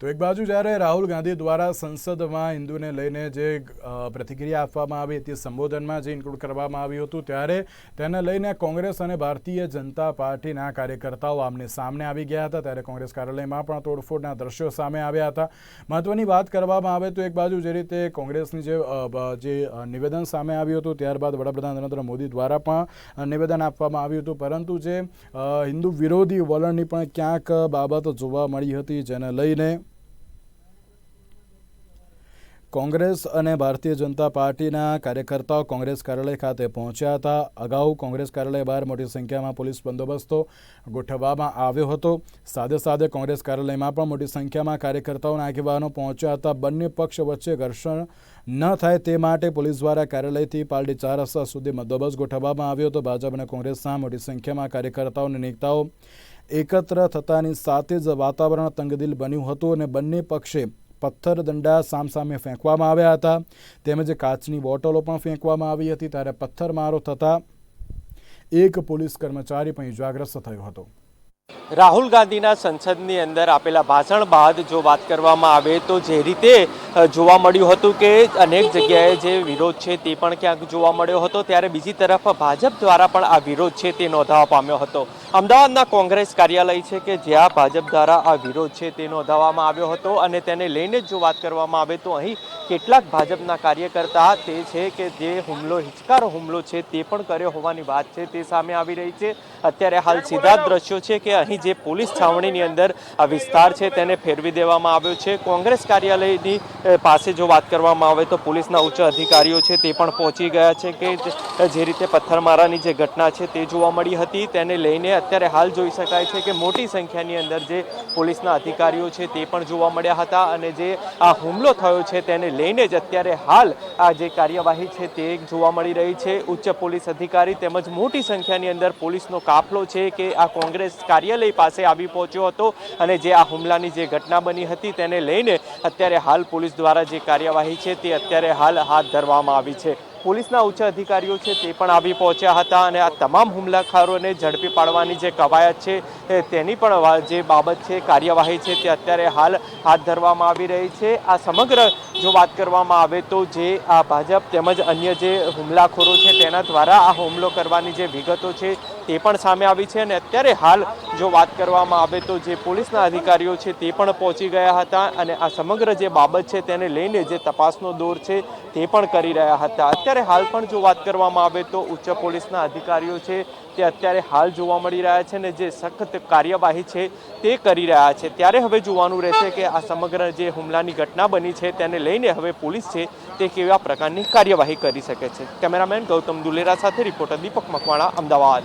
તો એક બાજુ જ્યારે રાહુલ ગાંધી દ્વારા સંસદમાં હિન્દુને લઈને જે પ્રતિક્રિયા આપવામાં આવી હતી, સંબોધનમાં જે ઇન્ક્લુડ કરવામાં આવ્યું હતું, ત્યારે તેને લઈને કોંગ્રેસ અને ભારતીય જનતા પાર્ટીના કાર્યકર્તાઓ આમને સામને આવી ગયા હતા. ત્યારે કોંગ્રેસ કાર્યાલયમાં પણ તોડફોડના દ્રશ્યો સામે આવ્યા હતા. મહત્વની વાત કરવામાં આવે તો એક બાજુ જે રીતે કોંગ્રેસની જે જે નિવેદન સામે આવ્યું હતું, ત્યારબાદ વડાપ્રધાન નરેન્દ્ર મોદી દ્વારા પણ નિવેદન આપવામાં આવ્યું હતું. પરંતુ જે હિન્દુ વિરોધી વલણની પણ ક્યાંક બાબત જોવા મળી હતી, જેને લઈને કોંગ્રેસ અને ભારતીય જનતા પાર્ટીના કાર્યકર્તાઓ કોંગ્રેસ કાર્યાલય ખાતે પહોંચ્યા હતા. અગાઉ કોંગ્રેસ કાર્યાલય બહાર મોટી સંખ્યામાં પોલીસ બંદોબસ્તો ગોઠવવામાં આવ્યો હતો. સાથે સાથે કોંગ્રેસ કાર્યાલયમાં પણ મોટી સંખ્યામાં કાર્યકર્તાઓના આગેવાનો પહોંચ્યા હતા. બંને પક્ષ વચ્ચે ઘર્ષણ ન થાય તે માટે પોલીસ દ્વારા કાર્યાલયથી પાલડી ચાર રસ્તા સુધી બંદોબસ્ત ગોઠવવામાં આવ્યો હતો. ભાજપ અને કોંગ્રેસના મોટી સંખ્યામાં કાર્યકર્તાઓ અને નેતાઓ એકત્ર થતાની સાથે જ વાતાવરણ તંગદિલ બન્યું હતું અને બંને પક્ષે પથ્થર દંડા સામસામે ફેંકવામાં આવ્યા હતા. તેમજ કાચની બોટલો પણ ફેંકવામાં આવી હતી ત્યારે પથ્થરમારો થતાં એક પોલીસ કર્મચારી પણ ઇજાગ્રસ્ત થયો હતો. રાહુલ ગાંધીના સંસદની અંદર આપેલા ભાષણ બાદ જો વાત કરવામાં આવે તો જે રીતે જોવા મળ્યું હતું કે અનેક જગ્યાએ જે વિરોધ છે તે પણ ક્યાંક જોવા મળ્યો હતો, ત્યારે બીજી તરફ ભાજપ દ્વારા પણ આ વિરોધ છે તે નોંધાવા પામ્યો હતો. અમદાવાદના કોંગ્રેસ કાર્યાલય છે કે જ્યાં ભાજપ દ્વારા આ વિરોધ છે તે નોંધાવવામાં આવ્યો હતો અને તેને લઈને જ વાત કરવામાં આવે તો અહીં કેટલાક ભાજપના કાર્યકર્તા તે છે કે જે હુમલો, હિચકારો હુમલો છે તે પણ કર્યો હોવાની વાત છે તે સામે આવી રહી છે. અત્યારે હાલ સીધા દ્રશ્યો છે કે અહીં જે પોલીસ છાવણીની અંદર આ વિસ્તાર છે તેને ફેરવી દેવામાં આવ્યો છે. કોંગ્રેસ કાર્યાલયની પાસે જો વાત કરવામાં આવે તો પોલીસના ઉચ્ચ અધિકારીઓ છે તે પણ પહોંચી ગયા છે કે જે રીતે પથ્થરમારાની જે ઘટના છે તે જોવા મળી હતી. તેને લઈને અત્યારે હાલ જોઈ શકાય છે કે મોટી સંખ્યાની અંદર જે પોલીસના અધિકારીઓ છે તે પણ જોવા મળ્યા હતા અને જે આ હુમલો થયો છે તેને લઈને જ અત્યારે હાલ આ જે કાર્યવાહી છે તે જોવા મળી રહી છે. ઉચ્ચ પોલીસ અધિકારી તેમજ મોટી સંખ્યાની અંદર પોલીસનો કાફલો છે કે આ કોંગ્રેસ કાર્યાલય પાસે આવી પહોંચ્યો હતો અને જે આ હુમલાની જે ઘટના બની હતી તેને લઈને અત્યારે હાલ પોલીસ દ્વારા જે કાર્યવાહી છે તે અત્યારે હાલ હાથ ધરવામાં આવી છે. પોલીસના ઉચ્ચ અધિકારીઓ છે તે પણ આવી પહોંચ્યા હતા અને આ તમામ હુમલાખોરોને ઝડપી પાડવાની જે કવાયત છે તેની પણ જે બાબત છે, કાર્યવાહી છે તે અત્યારે હાલ હાથ ધરવામાં આવી રહી છે. આ સમગ્ર જો વાત કરવામાં આવે તો જે આ ભાજપ તેમજ અન્ય જે હુમલાખોરો છે તેના દ્વારા આ હુમલો કરવાની જે વિગતો છે તે પણ સામે આવી છે અને અત્યારે હાલ જો વાત કરવામાં આવે તો જે પોલીસના અધિકારીઓ છે તે પણ પહોંચી ગયા હતા અને આ સમગ્ર જે બાબત છે તેને લઈને જે તપાસનો દોર છે તે પણ કરી રહ્યા હતા. અત્યારે હાલ પણ જો વાત કરવામાં આવે તો ઉચ્ચ પોલીસના અધિકારીઓ છે તે અત્યારે હાલ જોવા મળી રહ્યા છે અને જે સખત કાર્યવાહી છે તે કરી રહ્યા છે. ત્યારે હવે જોવાનું રહેશે કે આ સમગ્ર જે હુમલાની ઘટના બની છે તેને લઈને હવે પોલીસ છે તે કેવા પ્રકારની કાર્યવાહી કરી શકે છે. કેમેરામેન ગૌતમ દુલેરા સાથે રિપોર્ટર દીપક મકવાણા, અમદાવાદ.